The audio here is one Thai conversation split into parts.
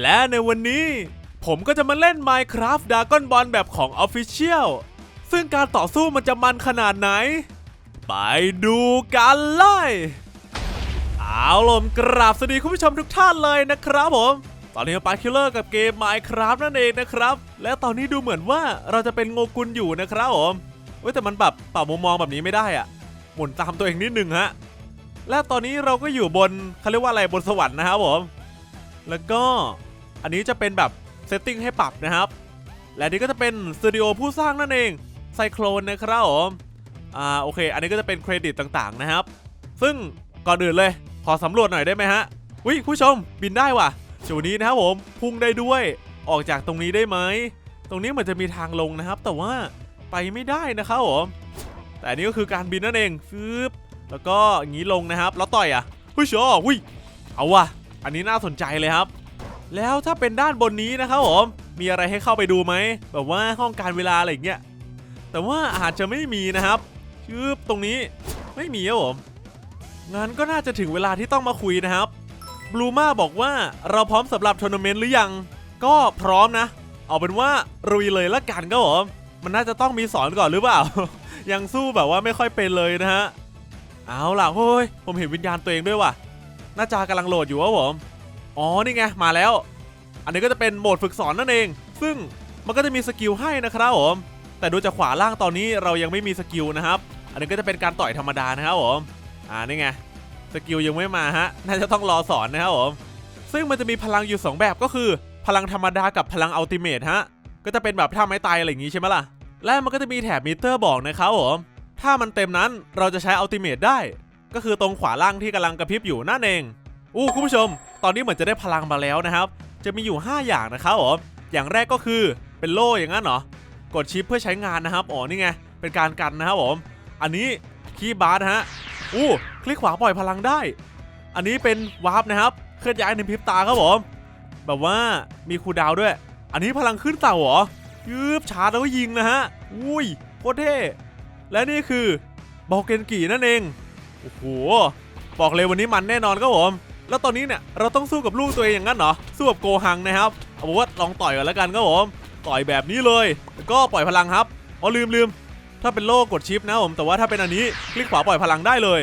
และในวันนี้ผมก็จะมาเล่น Minecraft Dragon Ball แบบของ Official ซึ่งการต่อสู้มันจะมันขนาดไหน ไปดูกันเลยเอาลมกราบสวัสดีคุณผู้ชมทุกท่านเลยนะครับผม ตอนนี้ปาคิลเลอร์กับเกม Minecraft นั่นเองนะครับ และตอนนี้ดูเหมือนว่าเราจะเป็นโงกุลอยู่นะครับผมเว้ยแต่มันแบบปรับมุมมองแบบนี้ไม่ได้อะหมุนตามตัวเองนิดนึงฮะและตอนนี้เราก็อยู่บนเขาเรียกว่าอะไรบนสวรรค์นะครับผม แล้วก็อันนี้จะเป็นแบบเซตติ้งให้ปรับนะครับ และนี่ก็จะเป็นสตูดิโอผู้สร้างนั่นเองไซโคลนนะครับผมอ่าโอเค อันนี้ก็จะเป็นเครดิตต่างๆนะครับ ซึ่งก่อนอื่นเลย ขอสำรวจหน่อยได้ไหมฮะวิผู้ชมบินได้ว่ะจูนี้นะครับผมพุ่งได้ด้วยออกจากตรงนี้ได้ไหมตรงนี้เหมือนจะมีทางลงนะครับ แต่ว่าไปไม่ได้นะครับผมแต่อันนี้ก็คือการบินนั่นเองฟึบแล้วก็อย่างนี้ลงนะครับ แล้วต่อยอะผู้ชมวิเอาว่ะ อันนี้น่าสนใจเลยครับ แล้วถ้าเป็นด้านบนนี้นะครับผมมีอะไรให้เข้าไปดูไหมแบบว่าห้องการเวลาอะไรอย่างเงี้ยแต่ว่าอาจจะไม่มีนะครับชึบตรงนี้ไม่มีครับผมงั้นก็น่าจะถึงเวลาที่ต้องมาคุยนะครับบลูมาบอกว่าเราพร้อมสำหรับทัวร์นาเมนต์หรือยัง ก็พร้อมนะ เอาเป็นว่ารุยเลยละกันก็ผมมันน่าจะต้องมีสอนก่อนหรือเปล่า ยังสู้แบบว่าไม่ค่อยเป็นเลยนะฮะ เอาล่ะเฮ้ยผมเห็นวิญญาณตัวเองด้วยว่ะ หน้าจากำลังโหลดอยู่วะผม อ๋อ นี่ไง มาแล้ว อันนี้ก็จะเป็นโหมดฝึกสอนนั่นเอง ซึ่งมันก็จะมีสกิลให้นะครับผม แต่ดูจากขวาล่างตอนนี้เรายังไม่มีสกิลนะครับ อันนี้ก็จะเป็นการต่อยธรรมดานะครับผม อ่า นี่ไง สกิลยังไม่มาฮะ น่าจะต้องรอสอนนะครับผม ซึ่งมันจะมีพลังอยู่ 2 แบบก็คือ พลังธรรมดากับพลังอัลติเมทฮะ ก็จะเป็นแบบท่าไม้ตายอะไรอย่างงี้ใช่ไหมล่ะ และมันก็จะมีแถบมิเตอร์บอกนะครับผม ถ้ามันเต็มนั้นเราจะใช้อัลติเมทได้ ก็คือตรงขวาล่างที่กำลังกระพริบอยู่นั่นเอง อู้คุณผู้ชม ตอนนี้เหมือนจะได้พลังมาแล้วนะครับ จะมีอยู่ 5 อย่างนะครับผมอย่างแรกก็คือเป็นโล่อย่างนั้นเหรอกดชิปเพื่อใช้งานนะครับอ๋อนี่ไงเป็นการกันนะครับผมอันนี้คีย์บาร์นะฮะอู้คลิกขวาปล่อยพลังได้ อันนี้เป็นวาร์ปนะครับเคลื่อนย้ายในพริบตาครับผมแบบว่ามีคูดาวด้วย อันนี้พลังขึ้นเต่าเหรอยืบชาร์จแล้วก็ยิงนะฮะ อุ้ยโคตรเท่ และนี่คือบอกเกนกีนั่นเอง โอ้โหบอกเลยวันนี้มันแน่นอนครับผม แล้วตอนนี้เนี่ยเราต้องสู้กับลูกตัวเองอย่างนั้นเหรอ สู้กับโกหังนะครับ เอาว่าลองต่อยกันแล้วกันครับผม ต่อยแบบนี้เลย แล้วก็ปล่อยพลังครับ อ๋อลืมลืม ถ้าเป็นโล่กดชิปนะผม แต่ว่าถ้าเป็นอันนี้คลิกขวาปล่อยพลังได้เลย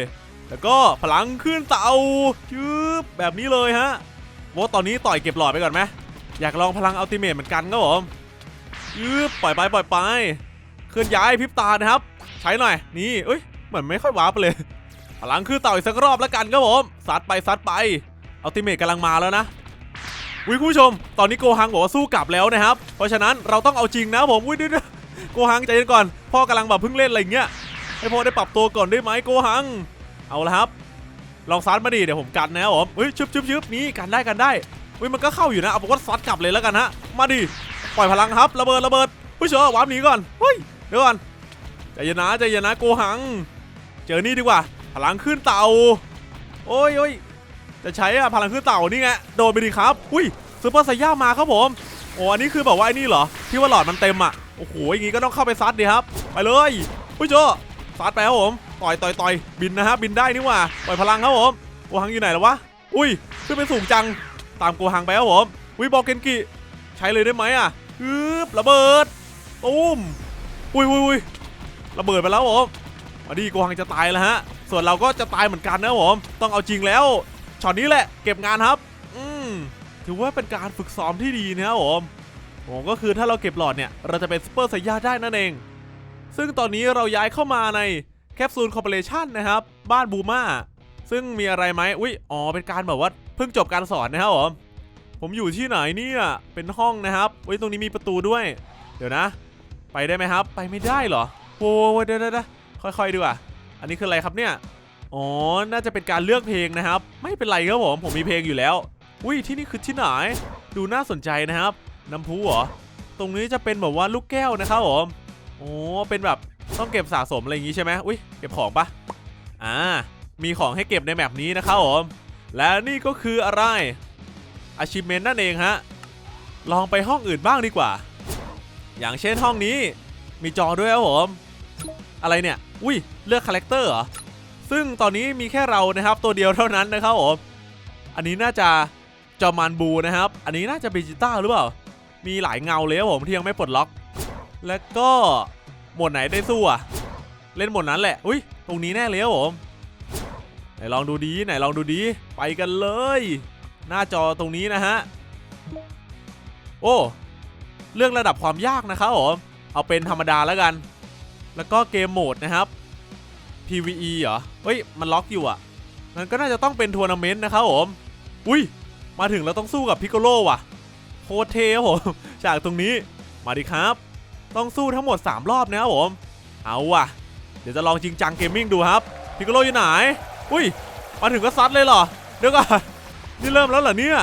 แล้วก็พลังขึ้นเตาชืบแบบนี้เลยฮะว่าตอนนี้ต่อยเก็บหลอดไปก่อนไหมอยากลองพลังอัลติเมทเหมือนกันครับผมชืบปล่อยไปปล่อยไป เคลื่อนย้ายพิบตานะครับ ใช้หน่อย นี่ เอ้ย เหมือนไม่ค่อยวาร์ปเลย พลังคือเต่าอีกสักรอบแล้วกันครับผมซัดไปซัดไปอัลติเมทกำลังมาแล้วนะวิคุณผู้ชม ตอนนี้โกฮังบอกว่าสู้กลับแล้วนะครับ เพราะฉะนั้นเราต้องเอาจริงนะผมวิเดี๋ยวๆโกฮังใจเย็นก่อน พ่อกำลังแบบเพิ่งเล่นอะไรเงี้ยให้พ่อได้ปรับตัวก่อนได้ไหมโกหัง เอาละครับ ลองซัดมาดิเดี๋ยวผมกันนะครับผมเฮ้ยชึบชึบชึบนี่กันได้กันได้เฮ้ยมันก็เข้าอยู่นะเอาบอกว่าซัดกลับเลยแล้วกันฮะมาดิปล่อยพลังครับระเบิดระเบิดผู้ชมวาร์ปหนีก่อนเฮ้ยเดี๋ยวก่อนใจเย็นนะใจเย็นนะโกหัง เจอนี่ดีกว่า พลังขึ้นเต่า โอ้ยโอ้ยจะใช้อะพลังขึ้นเต่านี่ไงโดนไปดิครับ อุ้ยซูเปอร์ไซย่ามาครับผมโอ้อันนี้คือแบบว่าไอ้นี่เหรอที่ว่าหลอดมันเต็มอะโอ้โหอย่างงี้ก็ต้องเข้าไปซัดดิครับ ไปเลยผู้ชมซัดไปครับผมต่อยต่อยต่อยบินนะฮะบินได้นี่ว่าปล่อยพลังครับผมโกหังอยู่ไหนแล้ววะอุ้ยขึ้นไปสูงจังตามโกหังไปครับผมวิบอกเกนกิใช้เลยได้ไหมอะฮึบระเบิดตุ้มอุ้ยอุ้ยอุ้ยระเบิดไปแล้วผมมาดีโกหังจะตายแล้วฮะ ส่วนเราก็จะตายเหมือนกันนะผม ต้องเอาจริงแล้วช็อตนี้แหละเก็บงานครับ อืมถือว่าเป็นการฝึกซ้อมที่ดีนะครับผมผมก็คือถ้าเราเก็บหลอดเนี่ย เราจะเป็นซูเปอร์ไซย่าได้นั่นเอง ซึ่งตอนนี้เราย้ายเข้ามาในแคปซูลคอร์ปอเรชันนะครับ บ้านบูมาซึ่งมีอะไรไหมอุ้ยอ๋อ เป็นการแบบว่าเพิ่งจบการสอนนะครับผม ผมอยู่ที่ไหนเนี่ย เป็นห้องนะครับเว้ยตรงนี้มีประตูด้วย เดี๋ยวนะ ไปได้ไหมครับ ไปไม่ได้เหรอ โว้ยเดี๋ยวเดี๋ยวเดี๋ยวค่อยๆดีกว่า อันนี้คืออะไรครับเนี่ย อ๋อ น่าจะเป็นการเลือกเพลงนะครับ ไม่เป็นไรครับผม ผมมีเพลงอยู่แล้ว อุ้ย ที่นี่คือที่ไหน ดูน่าสนใจนะครับ น้ำพุเหรอ ตรงนี้จะเป็นแบบว่าลูกแก้วนะครับผมโอ้เป็นแบบต้องเก็บสะสมอะไรอย่างงี้ใช่ไหมอุ้ย เก็บของปะอ่า มีของให้เก็บในแมปนี้นะครับผม และนี่ก็คืออะไร achievement นั่นเองฮะ ลองไปห้องอื่นบ้างดีกว่า อย่างเช่นห้องนี้ มีจอด้วยครับผม อะไรเนี่ย อุ้ยเลือกคาแรคเตอร์เหรอ ซึ่งตอนนี้มีแค่เรานะครับตัวเดียวเท่านั้นนะครับผม อันนี้น่าจะจอมานบูนะครับ อันนี้น่าจะเบจิต้าหรือเปล่า มีหลายเงาเลยครับผมที่ยังไม่ปลดล็อก แล้วก็หมดไหนได้สู้อะเล่นหมดนั้นแหละ อุ้ยตรงนี้แน่เลยครับผม ไหนลองดูดีไหนลองดูดี ไปกันเลย หน้าจอตรงนี้นะฮะ โอ้เรื่องระดับความยากนะครับผม เอาเป็นธรรมดาแล้วกัน แล้วก็เกมโหมดนะครับ PVE เหรอ เฮ้ย มันล็อกอยู่อะ มันก็น่าจะต้องเป็นทัวร์นาเมนต์นะครับผม อุ้ย มาถึงเราต้องสู้กับพิกโกโลว่ะ โคตรเทครับผม จากตรงนี้ มาดิครับ ต้องสู้ทั้งหมด 3 รอบนะครับผม เอาว่ะ เดี๋ยวจะลองจริงจังเกมมิ่งดูครับ พิกโกโลอยู่ไหน อุ้ย มาถึงก็ซัดเลยเหรอ เดี๋ยวก่อน นี่เริ่มแล้วเหรอเนี่ย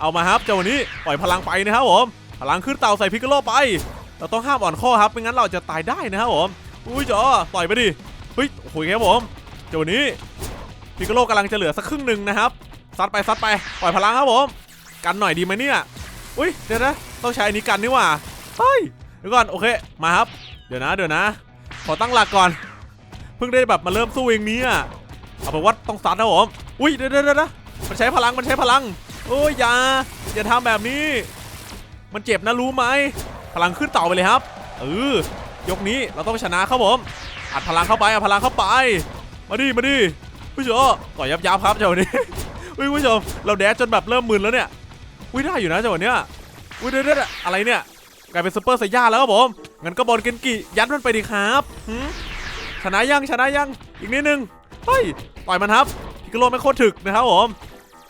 เอามาครับเจ้าวันนี้ปล่อยพลังไปนะครับผม พลังขึ้นเตาใส่พิกโกโลไป เราต้องห้ามอ่อนข้อครับ ไม่งั้นเราจะตายได้นะครับผม อุ้ยจ๋อต่อยไปดิเฮ้ยโอ้โหครับผมเจ้าวันนี้พิกโลกำลังจะเหลือสักครึ่งหนึ่งนะครับซัดไปซัดไปปล่อยพลังครับผมกันหน่อยดีไหมเนี่ยอุ้ยเดี๋ยวนะต้องใช้อันนี้กันนี่หว่าเฮ้ยเดี๋ยวก่อนโอเคมาครับ เดี๋ยวนะเดี๋ยวนะ ขอตั้งหลักก่อน เพิ่งได้แบบมาเริ่มสู้เองนี้เอาเป็นว่าต้องซัดนะผมอุ้ยเดี๋ยวเดี๋ยวเดี๋ยวมันใช้พลังมันใช้พลังโอ้ยอย่าอย่าทำแบบนี้ มันเจ็บนะรู้ไหมพลังขึ้นเต่าไปเลยครับเออ ยกนี้เราต้องชนะครับผม อัดพลังเข้าไปอัดพลังเข้าไป มาดิมาดิผู้ชมต่อยยับยับครับเจ้าวันนี้อุ้ยผู้ชมเราแดดจนแบบเริ่มมึนแล้วเนี่ยอุ้ยได้อยู่นะเจ้าวันเนี้ยอุ้ยเดี๋ยวเดี๋ยวเดี๋ยวอะไรเนี่ยกลายเป็นซูเปอร์ไซย่าแล้วครับผมงั้นก็บอลเกนกิยัดมันไปดีครับชนะยังชนะยังอีกนิดนึงเฮ้ยต่อยมันครับพิกโลไม่โคตรถึกนะครับผม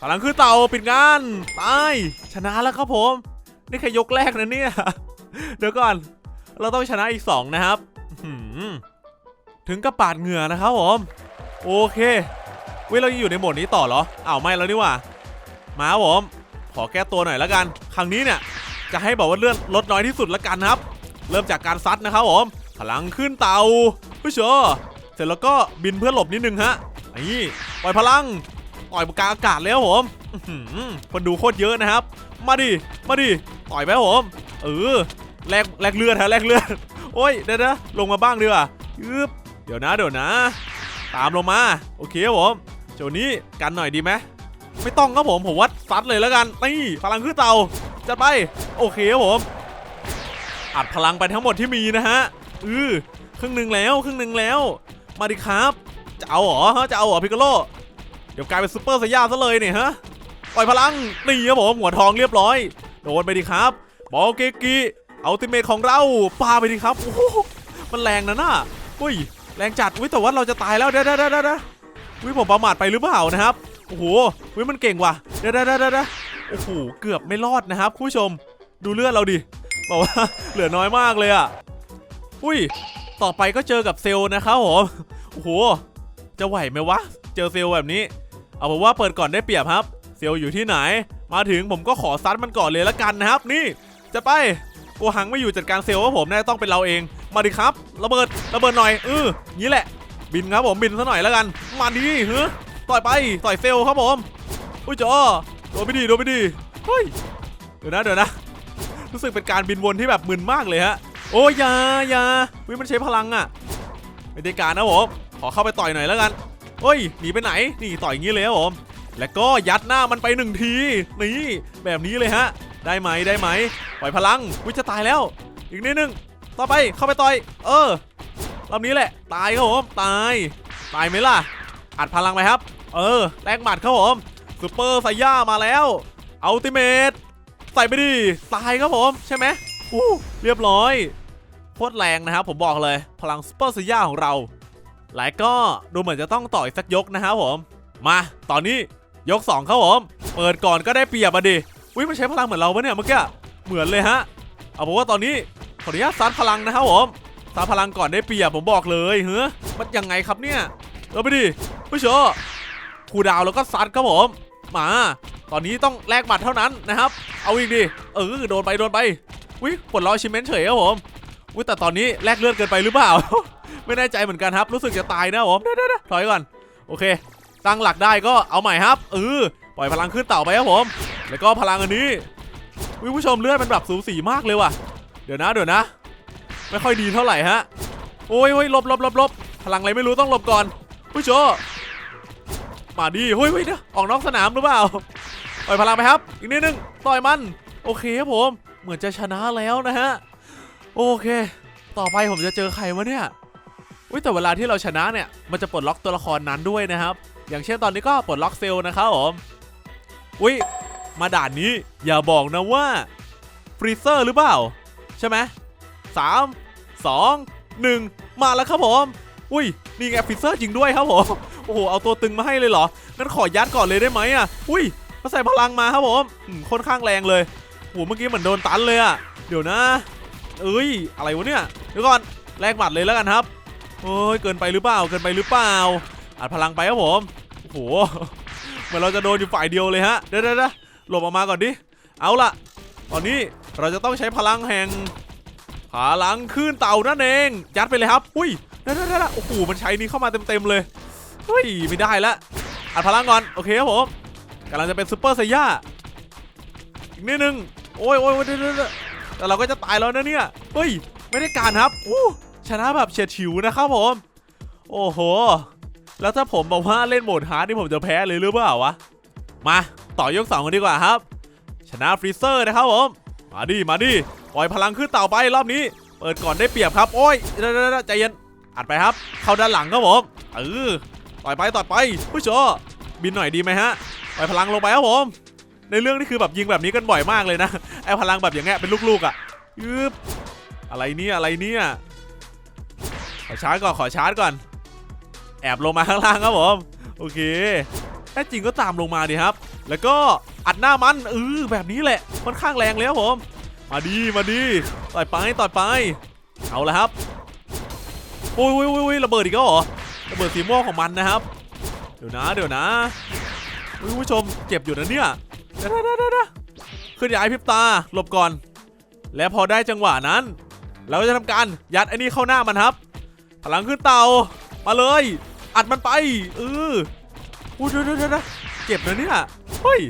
พลังคือเต่าปิดงานตายชนะแล้วครับผม นี่แค่ยกแรกนะเนี่ยเดี๋ยวก่อน เราต้องชนะอีก 2 นะครับถึงกับปาดเหงื่อนะครับผมโอเคเว้ยเรายังอยู่ในโหมดนี้ต่อเหรออ้าวไม่แล้วนี่ว่ามาผมขอแก้ตัวหน่อยแล้วกัน ครั้งนี้เนี่ย จะให้บอกว่าเลื่อนลดน้อยที่สุดละกันครับ เริ่มจากการซัดนะครับผมพลังขึ้นเตาผู้ชมเสร็จแล้วก็บินเพื่อหลบนิดนึงฮะนี่ปล่อยพลังต่อยกลางอากาศแล้วผมคนดูโคตรเยอะนะครับ มาดิมาดิต่อยไปครับผมเออ แลกแลกเลือดฮะแลกเลือดโอ้ยเดี๋ยวนะลงมาบ้างดีกว่ายึบเดี๋ยวนะเดี๋ยวนะ ตามลงมา โอเคครับผมเจ้านี้กันหน่อยดีไหมไม่ต้องครับผมผมวัดซัดเลยแล้วกันนี่พลังขึ้นเตาจัดไป โอเคครับผม อัดพลังไปทั้งหมดที่มีนะฮะอือครึ่งหนึ่งแล้วครึ่งหนึ่งแล้ว มาดิครับ จะเอาเหรอฮะจะเอาเหรอพิกโลเดี๋ยวกลายเป็นซูเปอร์ไซย่าซะเลยเนี่ยฮะปล่อยพลังนี่ครับผมหัวทองเรียบร้อยโดนไปดิครับ บอลเกกิ อัลติเมทของเราปาไปดิครับโอ้โหมันแรงนะน่ะอุ้ยแรงจัดอุ้ยแต่ว่าเราจะตายแล้วเด้อเด้อเด้อเด้ออุ้ยผมประมาทไปหรือเปล่านะครับโอ้โหอุ้ยมันเก่งว่ะเด้อเด้อเด้อเด้อโอ้โหเกือบไม่รอดนะครับคุณผู้ชมดูเลือดเราดิบอกว่าเหลือน้อยมากเลยอะอุ้ยต่อไปก็เจอกับเซลนะครับผมโอ้โหจะไหวไหมวะเจอเซลแบบนี้ เอาผมว่าเปิดก่อนได้เปรียบครับ เซลอยู่ที่ไหน มาถึงผมก็ขอซัดมันก่อนเลยละกันนะครับ นี่จะไป โกหังไม่อยู่จัดการเซลล์ว่าผมน่าจะต้องเป็นเราเอง มาดิครับ ระเบิด ระเบิดหน่อยเอองี้แหละ บินครับผม บินซะหน่อยแล้วกัน มาดิเฮ้ยต่อยไป ต่อยเซลล์ครับผม อุ้ยจอโดนไปดีโดนไปดีเฮ้ย เดี๋ยวนะ เดี๋ยวนะ รู้สึกเป็นการบินวนที่แบบมึนมากเลยฮะ โอ้ยยายาวิมันใช้พลังอะไม่ได้การนะผม ขอเข้าไปต่อยหน่อยแล้วกันเฮ้ย หนีไปไหน นี่ต่อยอย่างนี้เลยครับผม แล้วก็ยัดหน้ามันไปหนึ่งที นี่ แบบนี้เลยฮะ ได้ไหมได้ไหมปล่อยพลังวิจะตายแล้ว อีกนิดนึงต่อไปเข้าไปต่อย เออรอบนี้แหละ ตายครับผมตาย ตายไหมล่ะ อัดพลังไปครับ เออแลกหมัดครับผมซูเปอร์ไซย่ามาแล้วอัลติเมทใส่ไปดิตายครับผมใช่ไหมอู้เรียบร้อยโคตรแรงนะครับผมบอกเลยพลังซูเปอร์ไซย่าของเราหลายก็ดูเหมือนจะต้องต่อยสักยกนะครับผม มาตอนนี้ยก 2 ครับผม เปิดก่อนก็ได้เปรียบอะดิ อุ้ยมันใช้พลังเหมือนเราปะเนี่ยเมื่อกี้เหมือนเลยฮะ เอาผมว่าตอนนี้ขออนุญาตซัดพลังนะครับผมซัดพลังก่อนได้เปรียบผมบอกเลยเฮ้ยมันยังไงครับเนี่ยเราไปดิผู้ชมคูดาวแล้วก็ซัดครับผมมา ตอนนี้ต้องแลกบัตรเท่านั้นนะครับ เอาอีกดิเออโดนไปโดนไปอุ้ยปลดล็อกชิมเมนเฉยครับผมอุ้ยแต่ตอนนี้แลกเลือดเกินไปหรือเปล่า ไม่แน่ใจเหมือนกันครับ รู้สึกจะตายนะผมเดี๋ยวๆๆถอยก่อน โอเค ตั้งหลักได้ก็เอาใหม่ครับเออปล่อยพลังขึ้นเต่าไปครับผม แล้วก็พลังอันนี้วิผู้ชมเลือดมันแบบสูสีมากเลยว่ะ เดี๋ยวนะเดี๋ยวนะ ไม่ค่อยดีเท่าไหร่ฮะ โอ้ยโอ้ยลบลบลบลบพลังอะไรไม่รู้ต้องหลบก่อนผู้ชมมาดีเฮ้ยเฮ้ยเดี๋ยออกนอกสนามหรือเปล่าปล่อยพลังไปครับ อีกนิดนึงต่อยมัน โอเคครับผม เหมือนจะชนะแล้วนะฮะ โอเค ต่อไปผมจะเจอใครวะเนี่ยอุ้ยแต่เวลาที่เราชนะเนี่ย มันจะปลดล็อกตัวละครนั้นด้วยนะครับ อย่างเช่นตอนนี้ก็ปลดล็อกเซลล์นะครับผม อุ้ย มาด่านนี้ อย่าบอกนะว่าฟรีเซอร์หรือเปล่า ใช่ไหมสามสองหนึ่งมาแล้วครับผม อุ้ย นี่ไงฟรีเซอร์จริงด้วยครับผม โอ้โห เอาตัวตึงมาให้เลยเหรอ งั้นขอยัดก่อนเลยได้ไหมอะ อุ้ยมาใส่พลังมาครับผมค่อนข้างแรงเลยโอ้โหเมื่อกี้เหมือนโดนตันเลยอะ เดี๋ยวนะ เอ้ย อะไรวะเนี่ย เดี๋ยวก่อน แลกบัตรเลยแล้วกันครับโอ้ย เกินไปหรือเปล่า เกินไปหรือเปล่าอัดพลังไปครับผม โอ้โห เหมือนเราจะโดนอยู่ฝ่ายเดียวเลยฮะ เดี๋ยวเดี๋ยวเดี๋ยว หลบออกมาก่อนดิ เอาล่ะ ตอนนี้เราจะต้องใช้พลังแห่งพลังคลื่นเต่านั่นเอง ยัดไปเลยครับ อุ้ยเดี๋ยวเดี๋ยวเดี๋ยวโอ้โห มันใช้นี้เข้ามาเต็มๆเลย เฮ้ย ไม่ได้ละ อัดพลังก่อน โอเคครับผมกำลังจะเป็นซูเปอร์ไซย่า อีกนิดนึง โอ้ยโอ้ยโอ้ยเดี๋ยวเดี๋ยวเดี๋ยวแต่เราก็จะตายแล้วนะเนี่ย เฮ้ย ไม่ได้การครับอู้ชนะแบบเฉียดฉิวนะครับผม โอ้โห แล้วถ้าผมบอกว่าเล่นโหมดฮาร์ดนี่ผมจะแพ้เลยหรือเปล่าวะ มา ต่อยกสองกันดีกว่าครับ ชนะฟรีเซอร์นะครับผมมาดิมาดิปล่อยพลังขึ้นเต่าไปรอบนี้ เปิดก่อนได้เปรียบครับ โอ้ยใจเย็นอัดไปครับ เข้าด้านหลังครับผมเออต่อยไปต่อยไปผู้ชมบินหน่อยดีไหมฮะปล่อยพลังลงไปครับผม ในเรื่องนี่คือแบบยิงแบบนี้กันบ่อยมากเลยนะไอพลังแบบอย่างเงี้ยเป็นลูกๆอะยึบอะไรเนี่ยอะไรเนี่ยขอชาร์จก่อนขอชาร์จก่อน แอบลงมาข้างล่างครับผม โอเคแท้จริงก็ตามลงมาดิครับ แล้วก็อัดหน้ามันเออแบบนี้แหละค่อนข้างแรงเลยครับผม มาดีมาดีต่อยไปต่อยไป เอาละครับโอ้ยโอ้ยโอ้ยระเบิดอีกแล้วเหรอระเบิดสีม่วงของมันนะครับ เดี๋ยวนะ เดี๋ยวนะคุณผู้ชมเจ็บอยู่นะเนี่ยเดี๋ยวเดี๋ยวเดี๋ยวเดี๋ยวขึ้นย้ายพิบตาหลบก่อน และพอได้จังหวะนั้น เราก็จะทำการยัดไอ้นี่เข้าหน้ามันครับ พลังขึ้นเตามาเลย อัดมันไปเอออู้ยเดี๋ยวเดี๋ยวเดี๋ยวเจ็บนะเนี่ย เฮ้ย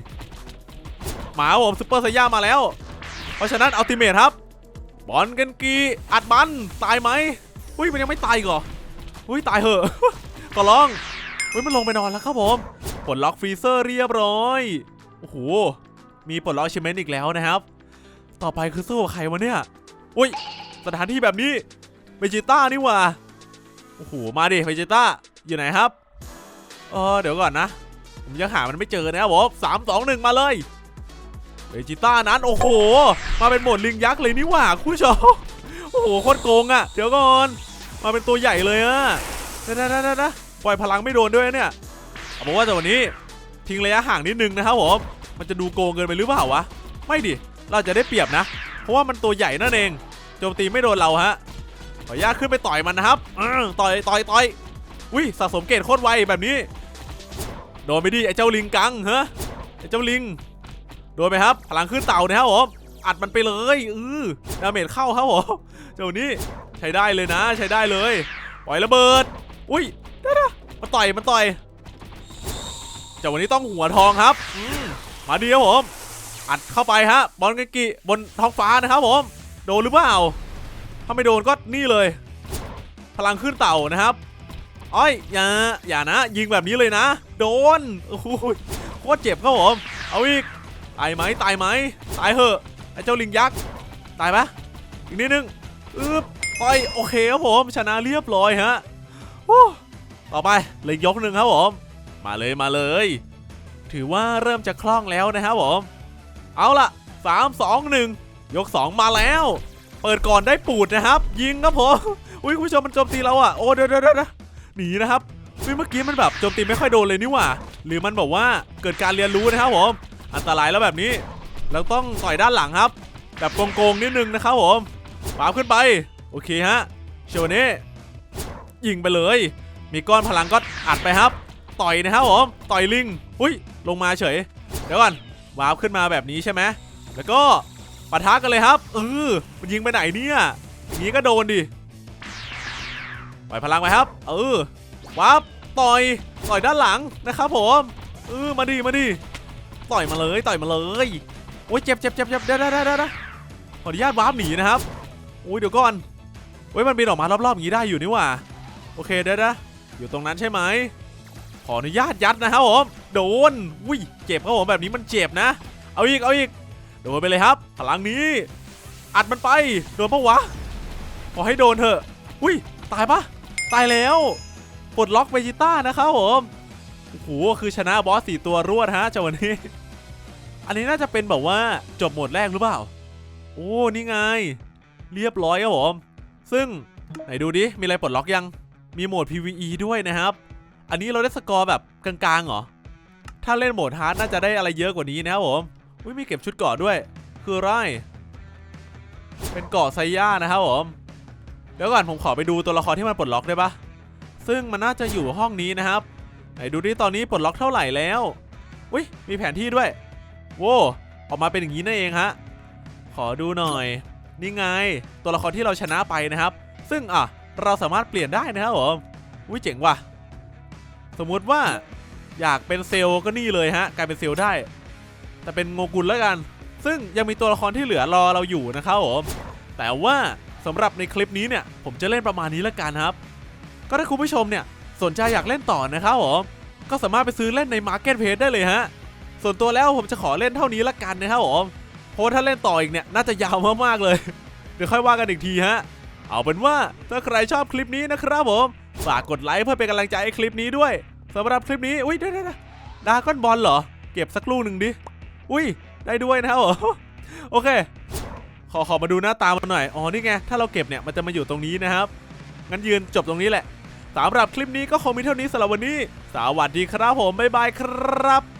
หมาผมซุปเปอร์ไซย่ามาแล้ว เพราะฉะนั้นอัลติเมทครับ บอลกันกีอัดมันตายไหมอุ้ยมันยังไม่ตายกเหรออุ้ยตายเหอะขอร้องอุ้ยมันลงไปนอนแล้วครับผมปลดล็อกฟรีเซอร์เรียบร้อยโอ้โหมีปลดล็อกชิเมนอีกแล้วนะครับ ต่อไปคือสู้กับใครวะเนี่ยอุ้ยสถานที่แบบนี้เวจิต้านี่ว่าโอ้โหมาดิเวจิต้าอยู่ไหนครับเออเดี๋ยวก่อนนะ ผมยังหามันไม่เจอนะครับผมสามสองหนึ่งมาเลยเวจิต้านั้นโอ้โห มาเป็นหมดลิงยักษ์เลยนี่หว่าคุณผู้ชมโอ้โหโคตรโกงอะ่ะ เดี๋ยวก่อนมาเป็นตัวใหญ่เลยอะ่ะนะนะนะนะปล่อยพลังไม่โดนด้วยเนี่ยเอาบอกว่าแต่วันนี้ทิ้งระยะห่างนิดนึงนะครับผมมันจะดูโกงเกินไปหรือเปล่าวะไม่ดิเราจะได้เปรียบนะ เพราะว่ามันตัวใหญ่นั่นเองโจมตีไม่โดนเราฮะขออนุญาตขึ้นไปต่อยมันนะครับต่อยต่อยต่อยอุ้ยสะสมเกรดโคตรไวแบบนี้ โดนไปดิไอ้เจ้าลิงกังฮะไอ้เจ้าลิง โดนไหมครับพลังขึ้นเต่านะครับผมอัดมันไปเลยอือดาเมจเข้าครับผมเจ้านี้ใช้ได้เลยนะ ใช้ได้เลยปล่อยระเบิด อุ้ยเดี๋ยวๆมันต่อยมันต่อยเจ้าวันนี้ต้องหัวทองครับอืมมาดีครับผมอัดเข้าไปฮะบอลกันกิบนท้องฟ้านะครับผมโดนหรือเปล่าถ้าไม่โดนก็นี่เลย พลังขึ้นเต่านะครับ อ้อยอย่าอย่านะ ยิงแบบนี้เลยนะ โดนโอ้โหโคตรเจ็บครับผมเอาอีกตายไหมตายไหมตายเหอะไอ้เจ้าลิงยักษ์ตายปะอีกนิดนึงอึ๊บไปโอเคครับผมชนะเรียบร้อยฮะโอ้ต่อไปเลยยกหนึ่งครับผมมาเลยมาเลย ถือว่าเริ่มจะคล่องแล้วนะครับผม เอาล่ะ3 2 1ยก2มาแล้ว เปิดก่อนได้ปูดนะครับ ยิงครับผมอุ้ยคุณผู้ชมมันโจมตีเราอะโอ้เดี๋ยวเดี๋ยวเดี๋ยว หนีนะครับอุ้ยเมื่อกี้มันแบบโจมตีไม่ค่อยโดนเลยนี่หว่า หรือมันบอกว่าเกิดการเรียนรู้นะครับผมอันตรายแล้วแบบนี้เราต้องต่อยด้านหลังครับ แบบโกงๆนิดนึงนะครับผมปาบขึ้นไป โอเคฮะโชวนี้ยิงไปเลย มีก้อนพลังก็อัดไปครับ ต่อยนะครับผมต่อยลิงอุ้ยลงมาเฉย เดี๋ยวก่อนวาร์ปขึ้นมาแบบนี้ใช่ไหมแล้วก็ปะทะกันเลยครับเออมันยิงไปไหนเนี่ยอย่างนี้ก็โดนดิ ปล่อยพลังไปครับ เออวาร์ปต่อยต่อยด้านหลังนะครับผมเออมาดิมาดิต่อยมาเลยต่อยมาเลยโอ้ยเจ็บเจ็บเจ็บเจ็บเดี๋ยวเดี๋ยวเดี๋ยวเดี๋ยวขออนุญาตวาร์ปหนีนะครับโอ้ยเดี๋ยวก่อนโอ้ยมันบินออกมารอบๆอย่างนี้ได้อยู่นี่ว่าโอเคเดี๋ยวนะอยู่ตรงนั้นใช่ไหมขออนุญาตยัดนะครับผมโดนอุ้ยเจ็บครับผมแบบนี้มันเจ็บนะ เอาอีกเอาอีกโดนไปเลยครับ พลังนี้ อัดมันไปโดนปะวะขอให้โดนเถอะอุ้ยตายปะ ตายแล้วปลดล็อกเวจิต้านะครับผมโอ้โหคือชนะบอสสี่ตัวรวดฮะจังหวะนี้ อันนี้น่าจะเป็นแบบว่าจบโหมดแรกหรือเปล่า โอ้นี่ไง เรียบร้อยครับผม ซึ่งไหนดูดิ มีอะไรปลดล็อกยัง มีโหมด PVE ด้วยนะครับ อันนี้เราได้สกอร์แบบกลางๆเหรอ ถ้าเล่นโหมดฮาร์ดน่าจะได้อะไรเยอะกว่านี้นะครับผมอุ้ยมีเก็บชุดเกาะด้วย คือไรเป็นเกาะไซย่านะครับผม เดี๋ยวก่อนผมขอไปดูตัวละครที่มันปลดล็อกได้ปะซึ่งมันน่าจะอยู่ห้องนี้นะครับ ไหนดูดิตอนนี้ปลดล็อกเท่าไหร่แล้วอุ้ยมีแผนที่ด้วยโว้ออกมาเป็นอย่างนี้นั่นเองฮะขอดูหน่อย นี่ไง ตัวละครที่เราชนะไปนะครับ ซึ่งอะเราสามารถเปลี่ยนได้นะครับผมอุ้ยเจ๋งว่ะ สมมุติว่าอยากเป็นเซลล์ก็นี่เลยฮะกลายเป็นเซลล์ได้ แต่เป็นโงกุลแล้วกัน ซึ่งยังมีตัวละครที่เหลือรอเราอยู่นะครับผมแต่ว่า สำหรับในคลิปนี้เนี่ยผมจะเล่นประมาณนี้แล้วกันครับ ก็ถ้าคุณผู้ชมเนี่ยสนใจอยากเล่นต่อนะครับผมก็สามารถไปซื้อเล่นใน Marketplace ได้เลยฮะ ส่วนตัวแล้วผมจะขอเล่นเท่านี้ละกันนะครับผมเพราะถ้าเล่นต่ออีกเนี่ยน่าจะยาวมากๆเลย เดี๋ยวค่อยว่ากันอีกทีฮะ เอาเป็นว่าถ้าใครชอบคลิปนี้นะครับผมฝากกดไลค์เพื่อเป็นกำลังใจให้คลิปนี้ด้วยสำหรับคลิปนี้อุ้ยได้ได้ได้ดาก้อนบอลเหรอ เก็บสักลูกหนึ่งดิ อุ้ยได้ด้วยนะครับผมโอเค ขอขอมาดูหน้าตามันหน่อย อ๋อ นี่ไง ถ้าเราเก็บเนี่ย มันจะมาอยู่ตรงนี้นะครับ งั้นยืนจบตรงนี้แหละสำหรับคลิปนี้ก็คงมีเท่านี้สำหรับวันนี้ สวัสดีครับผม บ๊ายบายครับ